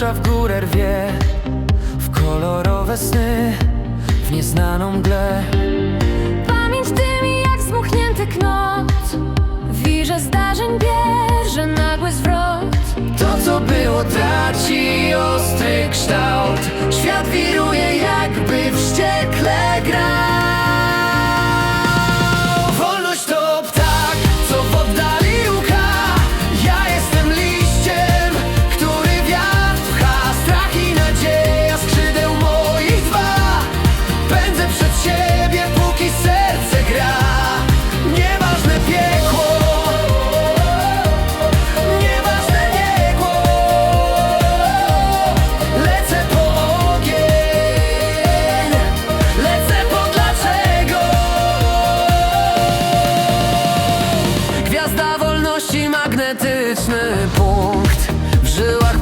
dusza w górę rwie. W kolorowe sny W nieznaną mgle Pamięć dymi jak zmuchnięty knot. Wirze zdarzeń bierze nagły zwrot. To co było traci ostry kształt. Świat wiruje jakby wściekle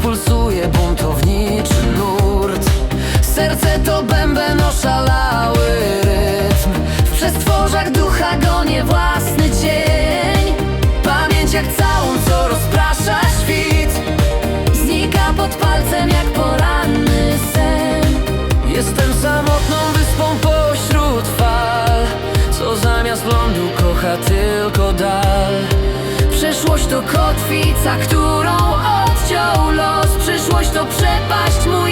pulsuje buntowniczy nurt. Serce to bęben oszalały rytm. W przestworzach ducha gonie własny cień Pamięć jak całun, co rozprasza świt Znika pod palcem jak poranny sen. Jestem samotną wyspą pośród fal. Co zamiast lądu kocha tylko dal. Przeszłość to kotwica, którą odciął los Przyszłość to przepaść, mój